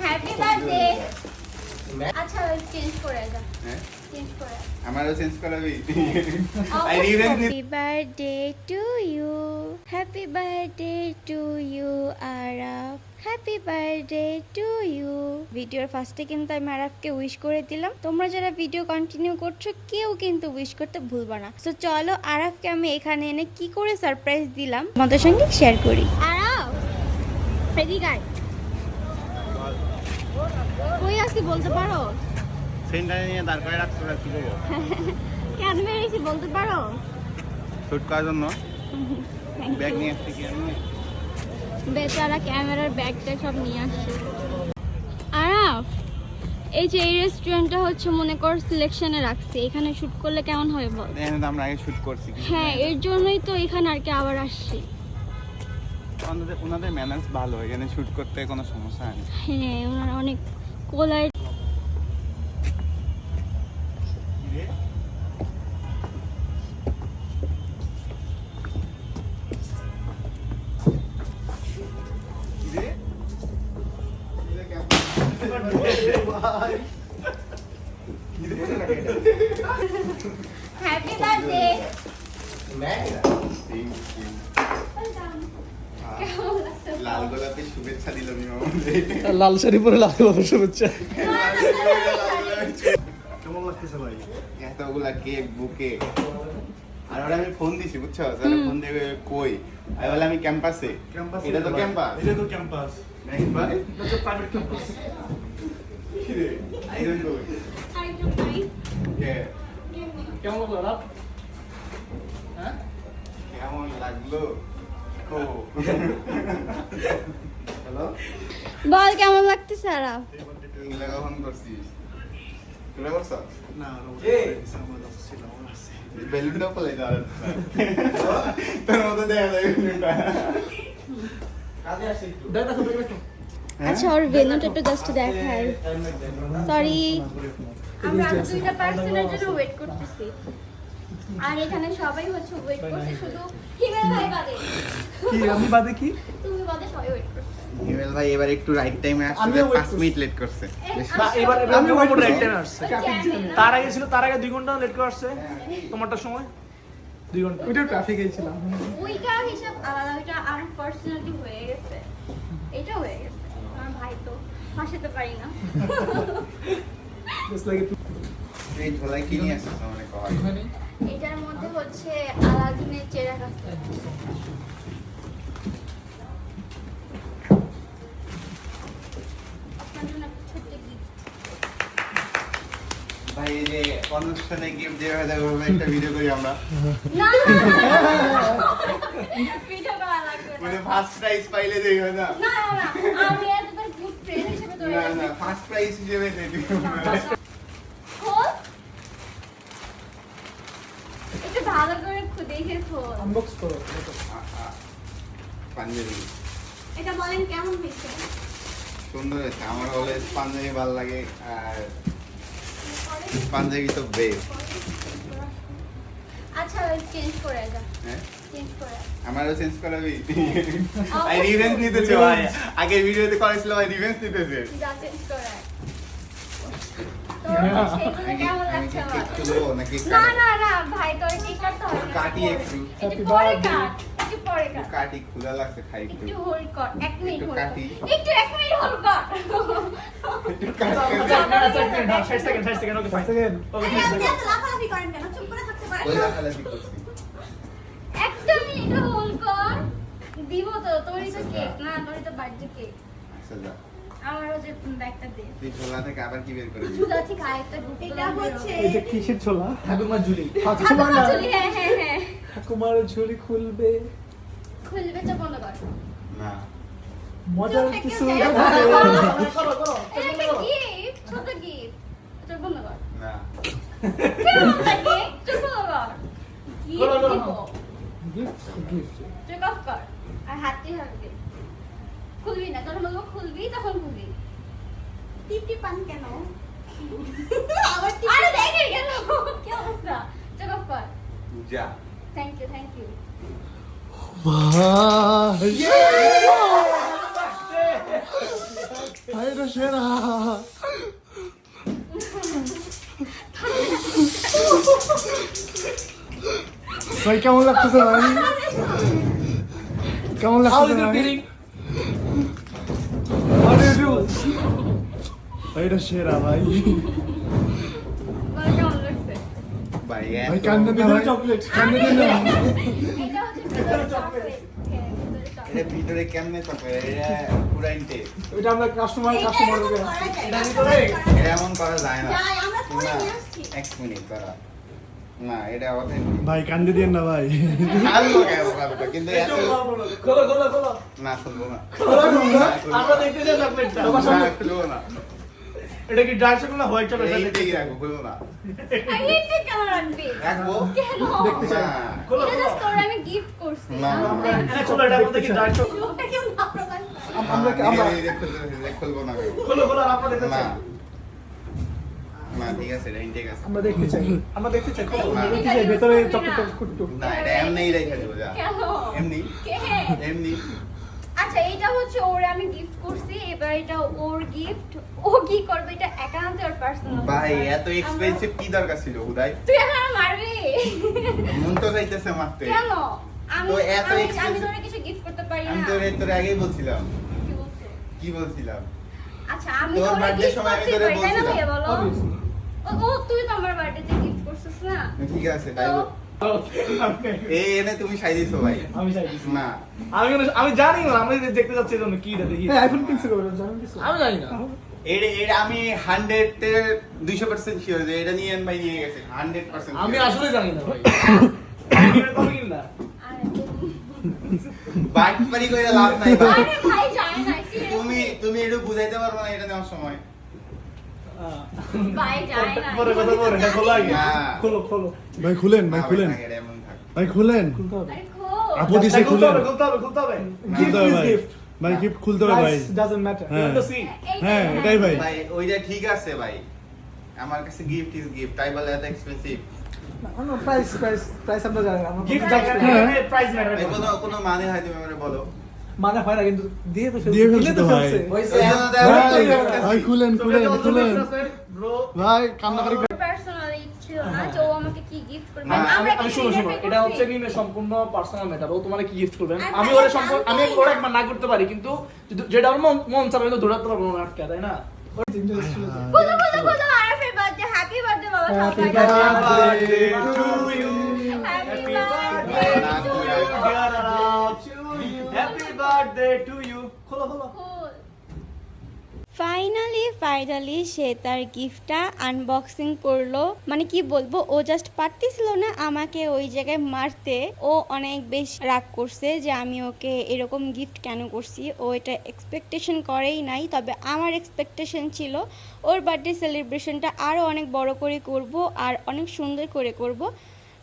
Happy birthday আচ্ছা change করে যা হ্যাঁ? আমারও চেঞ্জ করাবি I revenge happy birthday to you happy birthday to you Araf happy birthday to you ভিডিওর ফার্স্টে কিন্তু আমি আরাফকে উইশ করে দিলাম। তোমরা যারা ভিডিও কন্টিনিউ করছ কেউ কিন্তু উইশ করতে ভুলবা না। তো চলো আরাফকে আমি এখানে এনে কি করে সারপ্রাইজ দিলাম তোমাদের সঙ্গে শেয়ার করি। আরাফ! এদিকে আয়। কই আছি বলতে পারো? সেন্টারে নিয়ে দাঁড় করে রাখছো আর কি করব? কেন বেরিয়েছি বলতে পারো? শুট করার জন্য। ব্যাগ নিয়ে আসছি কি আমি? বেচারা ক্যামেরার ব্যাগটা সব নিয়ে আসছে। আরাফ এই যে এই রেস্টুরেন্টটা হচ্ছে মনে কর সিলেকশনে রাখছে। এখানে শুট করলে কেমন হবে বল? এখানে তো আমরা আগে শুট করছি হ্যাঁ এর জন্যই তো এখানে আর কি আবার আসছি। ওনাদের ওনাদের ম্যানার্স ভালো এখানে শুট করতে কোনো সমস্যা নেই হ্যাঁ ওনারা অনেক কোলার হ্যাপি বার্থডে লাল শুভেচ্ছা দিল লাল শাড়ি পরে লাল বাবু শুভেচ্ছা। কেমন লাগতেছে ভাই? এতগুলা কেক বুকে। আর ওরা আমি ফোন দিছি বুঝছ? ফোন দেবে কই? আমি বলে আমি ক্যাম্পাসে ক্যাম্পাস এটা তো ক্যাম্পাস এটা তো ক্যাম্পাস ভাই প্রাইভেট ক্যাম্পাস কেমন লাগল রাত হ্যাঁ? কেমন লাগল কো হ্যালো বল কেমন লাগতেছে আরাফ তুই করছিস করছ না বেলুনটা ফলে তোর মতো দেখা যায় বেলুনটা দেখ দেখো দেখো একটু আচ্ছা ওর ভেনুটা একটু জাস্ট দেখাই। সরি আমরা দুইটা পার্সনের জন্য ওয়েট করতেছি। আর এখানে সবাই হচ্ছে ওয়েট করছে শুধু হিমেল ভাই বাদে। কি আমি বাদে কি? তুমি বাদে সবাই ওয়েট করছে। হিমেল ভাই এবার একটু রাইট টাইমে আসছে আমিও 5 মিনিট লেট করছে। এবার এবার আমি ওপর রাইট টাইম আসছে তার আগে ছিল তার আগে দুই ঘণ্টা লেট করে আসছে। তোমারটার সময়? দুই ঘণ্টা। ওইটা ট্রাফিকে ছিলাম ওইটা হিসাব আলাদা ওইটা হয়ে গেছে। এটা হয়ে গেছে। ভাই তো হাসাতে পারি না। এই ঝোলায় কি নিয়ে আসছিস মানে কয় এটার মধ্যে হচ্ছে আলাদিনের চেরা কাছে ভাই এই যে অনুষ্ঠানে গিফট দেওয়া হয় একটা ভিডিও করি আমরা। না ভিডিও করা লাগবে মানে ফার্স্ট প্রাইজ পাইলে যে হয় না না না না আমি এতবার গুড ফ্রেন্ড হিসেবে ধরে না না ফার্স্ট প্রাইজ হিসেবে দেবি একটু ভালো করে দেখে খোল আনবক্স করো পাঞ্জাবি। এটা বলেন কেমন হয়েছে? সুন্দর হয়েছে আমার অলওয়েজ পাঞ্জাবি ভালো লাগে আর পাঞ্জাবি তো বেস্ট আচ্ছা চেঞ্জ করে যা হ্যাঁ? আমারও চেঞ্জ করাবি আই রিভেঞ্জ নিতেছে ভাই আগের ভিডিওতে করেছিল ভাই রিভেঞ্জ নিতেছে। যা চেঞ্জ করে হবে কাটি একটু। একটু পরে কাট একটু। পরে কাট। কাটি ক্ষুধা লাগছে খাই একটু। হোল্ড কর এক মিনিট একটু কর। কাটি। একটু এক মিনিট হোল্ড কর। একটু কাটি second second okay five second okay আরে লাফালাফি করেন কেন? চুপ করে থাকতে পারেন ওই না? লাফালাফি করছি একটা মিনিট হোল্ড কর দিব তো তোরই তো কেক না তোরই তো বার্থডে কেক আচ্ছা যা। আমারও যে ব্যাগটা দে। তুই ঝোলা থেকে আবার কি বের করে দিবি চুলা আরেকটা ঢুকতে এটা হচ্ছে এই কিসের ছোলা? ঠাকুমার ঝুলি। ঠাকুমার না। হ্যাঁ হ্যাঁ হ্যাঁ। ঠাকুমার ঝুলি খুলবে। খুলবে তো বন্ধ কর। না। মজার কিছু এটা ছোট গিফট এটা বন্ধ কর। না। কেমন লাগে চুপ কর। করো, গিফট গিফট হাতটি হারবে খুলবি না যখন বলব খুলবি তখন খুলবি। টিপটি পান কেন? আবার আরে দেখে গেল কি অবস্থা? অফ কর। যা। থ্যাংক ইউ থ্যাংক ইউ ভাই এটা সেরা! ভাই কেমন লাগতেছে ভাই? কেমন How লাগতেছে is it feeling? How do you do? ভাই এটা সেরা ভাই তোমার কেমন লাগছে ভাই ভাই কান্দে না ভাই চকলেট কান্দে না এটা হচ্ছে ভিতরে chocolate। হ্যাঁ, ভিতরে chocolate। এটা ভিতরে কেমনে এটা এটা আমরা কাস্টমার কাস্টমার। এটা ভিতরে এটা এমন করা যায় না যায়, আমরা করে না, নিয়ে আসছি। এক মিনিট দাঁড়া না এটা অথেন্টিক ভাই কান্দে দিয়েন না ভাই ভালো কেন ভালো কিন্তু এত খোলো খোলো খোলো না শুনব না আমরা দেখতে চাই চকলেটটা না, খুলবো না এটা কি ডার্ক চকলেট না হোয়াইট চকলেট এইটাই রাখব খুলবো না আর কেন রাখবি? রাখব কেন? না খোলো এটা খোলো just আমি gift করছি। না। এটা খোলো এটা মধ্যে কি ডার্ক চকলেট লোকটা কেমন আপ্রাণ করে? আমরা আমরা- খুলবো- এই যে খুলবো না খোলো খোলো আমরা দেখতে চাই না ঠিক আছে এটা ঠিক আছে। আমরা দেখতে চাই। আমরা দেখতে চাই। খোলো না। চাই, ভেতরে use করবি চকলেট না। কুট্টু না এটা এমনিই রেখে দেবো যা। এমনি? এমনি। আচ্ছা এটা হচ্ছে ওর আমি গিফট করছি এবার এটা ওর গিফট ও কি করবে এটা একান্ত ওর পার্সোনাল ভাই এত এক্সপেন্সিভ কি দরকার ছিল উদয়? তুই এখন মারবি? মন তো চাইতেছে মারতে। কেন? আমি এত আমি আমি তোরে কিছু গিফট করতে পারি আমি না তোর আগেই বলছিলাম। কি বলছিলাম? আচ্ছা আমি তোর তোরে গিফট সময় আমি তোরে বলছিলাম। ভাইয়া বলো Obviously. ও ও, তুই তো আমার বার্থডেতে গিফট করছিস না? ঠিক আছে তাই এই এনে তুমি সাই দিছো ভাই। আমি চাই না। আমি আমি জানি না আমি দেখতে যাচ্ছি কি দেখি আইফোন কিনছে কিছু আমি জানি না। এটা এটা আমি হান্ড্রেড দুইশো পার্সেন্ট শিওর যে এটা নিয়ে ভাই নিয়ে গেছে হান্ড্রেড পার্সেন্ট আমি আসলে জানি না ভাই। করে লাভ নাই। তুমি তুমি একটু বুঝাইতে পারবে না এটা নেওয়ার সময়। ভাই খুলেন ভাই খুলেন। ভাই, খুলেন। আপু দিছে ভাই গিফট খুলতে হবে ভাই। ডাজন্ট ম্যাটার হ্যাঁ। হ্যাঁ এটাই ভাই। ভাই ওইটা ঠিক আছে ভাই। আমার কাছে গিফট ইজ গিফট তাই বলে এত এক্সপেন্সিভ প্রাইস প্রাইস প্রাইস আমরা জানি না। গিফট হ্যাঁ। প্রাইস ম্যাটার কোনো কোনো মানে হয় তুমি আমাকে বলো। মানে হয় না কিন্তু দিয়ে তো দিয়ে তো ভাই। আমি ভাই, কান্নাকারি এটা হচ্ছে? সম্পূর্ণ পার্সোনাল ম্যাটার ও তোমার কি গিফট করবে? আমি ভাই, ওরে সম্পর্ক আমি না। একবার না করতে পারি কিন্তু যেটা ওর মন মন চাবে আমি তো দৌড়াতে পারব না আটকে তাই না? বাবা, ফাইনালি ফাইনালি সে তার গিফটটা আনবক্সিং করল। মানে কি বলব, ও জাস্ট পারতেছিল না আমাকে ওই জায়গায় মারতে। ও অনেক বেশ রাগ করছে যে আমি ওকে এরকম গিফট কেন করছি। ও এটা এক্সপেকটেশন করেই নাই, তবে আমার এক্সপেকটেশন ছিল ওর বার্থডে সেলিব্রেশনটা আরও অনেক বড় করে করব আর অনেক সুন্দর করে করব।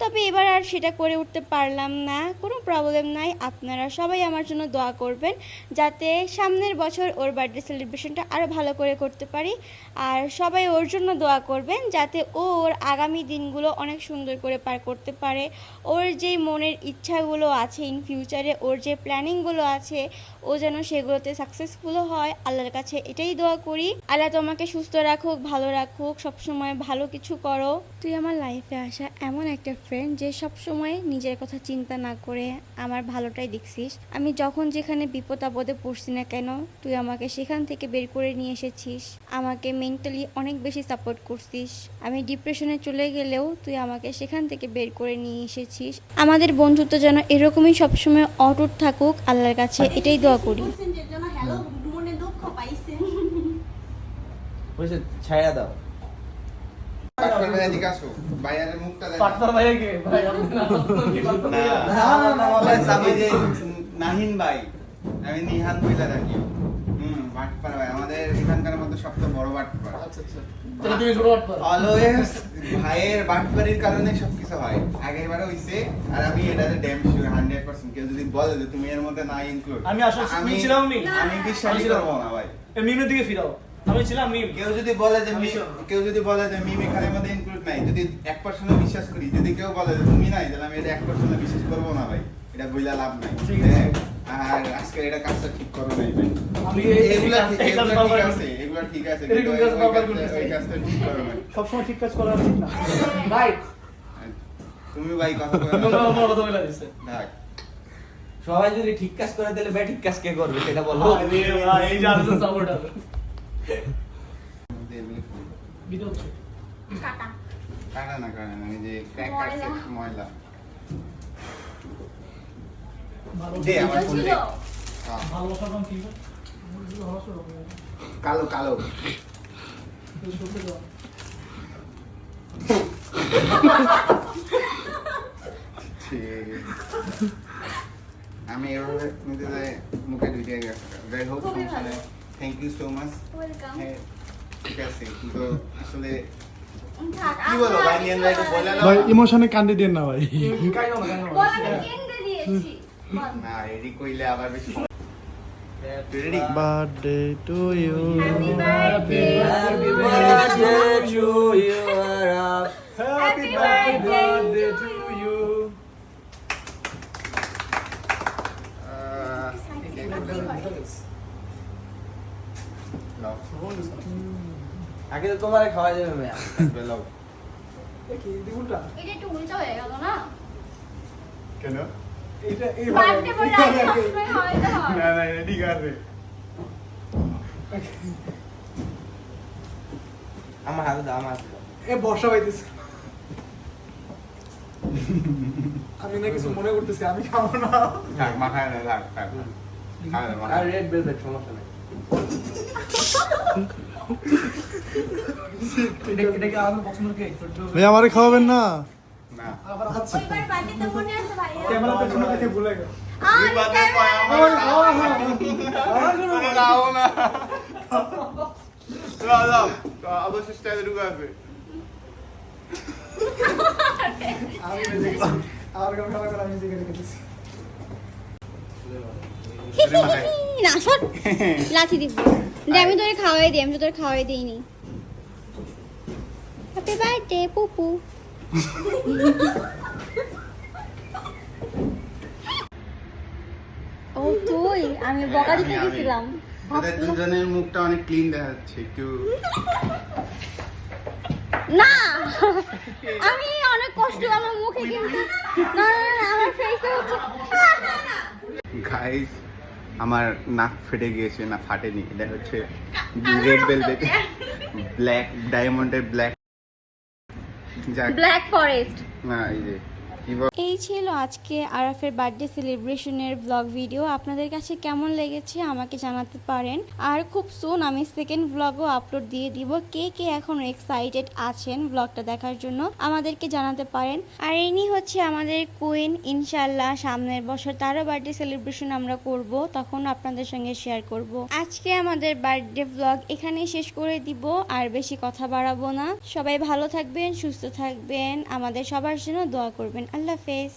তবে এবার আর সেটা করে উঠতে পারলাম না। কোনো প্রবলেম নাই। আপনারা সবাই আমার জন্য দোয়া করবেন যাতে সামনের বছর ওর বার্থডে সেলিব্রেশনটা আরও ভালো করে করতে পারি। আর সবাই ওর জন্য দোয়া করবেন যাতে ও ওর আগামী দিনগুলো অনেক সুন্দর করে পার করতে পারে। ওর যেই মনের ইচ্ছাগুলো আছে ইন ফিউচারে ওর যে প্ল্যানিংগুলো আছে, ও যেন সেগুলোতে সাকসেসফুলও হয়, আল্লাহর কাছে এটাই দোয়া করি। আল্লাহ তোমাকে সুস্থ রাখুক, ভালো রাখুক, সবসময় ভালো কিছু করো। তুই আমার লাইফে আসা এমন একটা ফ্রেন্ড যে সবসময় নিজের কথা চিন্তা না করে আমার ভালোটাই দেখছিস। আমি যখন যেখানে বিপদ আপদে পড়ছি না কেন তুই আমাকে সেখান থেকে বের করে নিয়ে এসেছিস। আমাকে মেন্টালি অনেক বেশি সাপোর্ট করছিস। আমি ডিপ্রেশনে চলে গেলেও তুই আমাকে সেখান থেকে বের করে নিয়ে এসেছিস। আমাদের বন্ধুত্ব যেন এরকমই সবসময় অটুট থাকুক আল্লাহর কাছে এটাই দোয়া করি। ছায়া দাও। মুখটা পার্টনার কে ভাই না না। না, আমি যে নাহিন ভাই আমি নিহান বইলা রাখি হুম বাটপার ভাই আমাদের এখানকার মধ্যে সবচেয়ে বড় বাটপার আচ্ছা আচ্ছা তাহলে তুমি ছোট পার্টনার অলওয়েজ ভাইয়ের বাটপারির কারণে সবকিছু হয় আগের বারে হইছে আর আমি এটাতে ড্যাম শিওর হান্ড্রেড পার্সেন্ট কেউ যদি বলে যে তুমি এর মধ্যে না ইনক্লুড আমি আসলে তুমি ছিলাম আমি আমি বিশ্বাস আমি করব না ভাই মিমের দিকে ফিরাও আমি ছিলাম মিম। কেউ যদি বলে যে কেউ যদি বলে যে মিম মধ্যে ইনক্লুড নাই যদি এক পার্সেন্টে বিশ্বাস করি যদি কেউ বলে যে তুমি নাই তাহলে আমি এটা এক পার্সেন্টে বিশ্বাস করব না ভাই। এটা বইলা লাভ নাই। হ্যাঁ, আর আজকে এটা কাজটা ঠিক করো নাই ভাই। আমি এগুলা ঠিক- আছে এগুলা ঠিক আছে কাজটা- ঠিক করো নাই। সবসময় ঠিক কাজ করা উচিত না। রাইট তুমি ভাই কথা বলে। কথা বলে সবাই যদি ঠিক কাজ করে তাহলে ভাই ঠিক কাজ কে করবে সেটা বলো। এই যে হচ্ছে কাটা কাটা না কাটা না যে ক্র্যাক কাটছে ময়লা দে আমার ফোন দে ভালোবাসার নাম কালো। কালো আমি এভাবে নিতে যাই মুখে দুইটা গেছে যাই হোক সমস্যা নেই। Thank you so much welcome ঠিক আছে কিন্তু আসলে থাক কি বলো ভাই নিয়ে না একটু বলে দাও ভাই না। ইমোশনে কান্দি দেন না ভাই কাইও না কাইও বল আমি কেন্দ্রে দিয়েছি না রেডি কইলে আবার বেশি Happy birthday to you, to you আগে তো তোমারে খাওয়া যাবে মেয়া বেলাও কি দ্বিগুণটা এটা একটু উল্টো হয়ে গেল না? কেন? এইটা এই বার্থডে বলে আগে সবসময় হয় তো হয়। না না এটা ঠিক আছে। আমার হাতে দাও আমার এ বর্ষা পাইতেছে। আমি না কিছু মনে করতেছি আমি খাব না। থাক মাখায় না থাক থাক। আর রেড ভেলভেট সমস্যা নেই। ভাই আমারে খাওয়াবেন না? না। আবার ওইবার বার্থডে আছে ভাইয়া। ক্যামেরা পেছনে দেখে ভুলে গেল। আর নাও না শট লাঠি দিব। দে আমি তোরে খাওয়াই দিই আমি তো তোরে খাওয়াই দিইনি। Happy birthday পুপু। ও তুই আমি বকা দিতে। গেছিলাম। দুজনের মুখটা অনেক ক্লিন দেখা যাচ্ছে একটু না! আমি অনেক কষ্ট আমার মুখে কিন্তু না না, আমার ফেসে গাইস আমার নাক ফেটে গিয়েছে না ফাটেনি এটা হচ্ছে রেড ভেলভেট ব্ল্যাক ডায়মন্ডের ব্ল্যাক যাক। ব্ল্যাক ফরেস্ট না এই যে এই ছিল আজকে আরাফের বার্থডে সেলিব্রেশনের ব্লগ ভিডিও আপনাদের কাছে কেমন লেগেছে আমাকে জানাতে পারেন। আর খুব সুন আমি সেকেন্ড ব্লগও আপলোড দিয়ে দিব। কে কে এখন এক্সাইটেড আছেন ব্লগটা দেখার জন্য আমাদেরকে জানাতে পারেন। আর ইনি হচ্ছে আমাদের কুইন ইনশাল্লাহ সামনের বছর তারও বার্থডে সেলিব্রেশন আমরা করব, তখন আপনাদের সঙ্গে শেয়ার করব। আজকে আমাদের বার্থডে ব্লগ এখানেই শেষ করে দিব, আর বেশি কথা বাড়াবো না। সবাই ভালো থাকবেন, সুস্থ থাকবেন। আমাদের সবার জন্য দোয়া করবেন। আল্লাহ হাফেজ।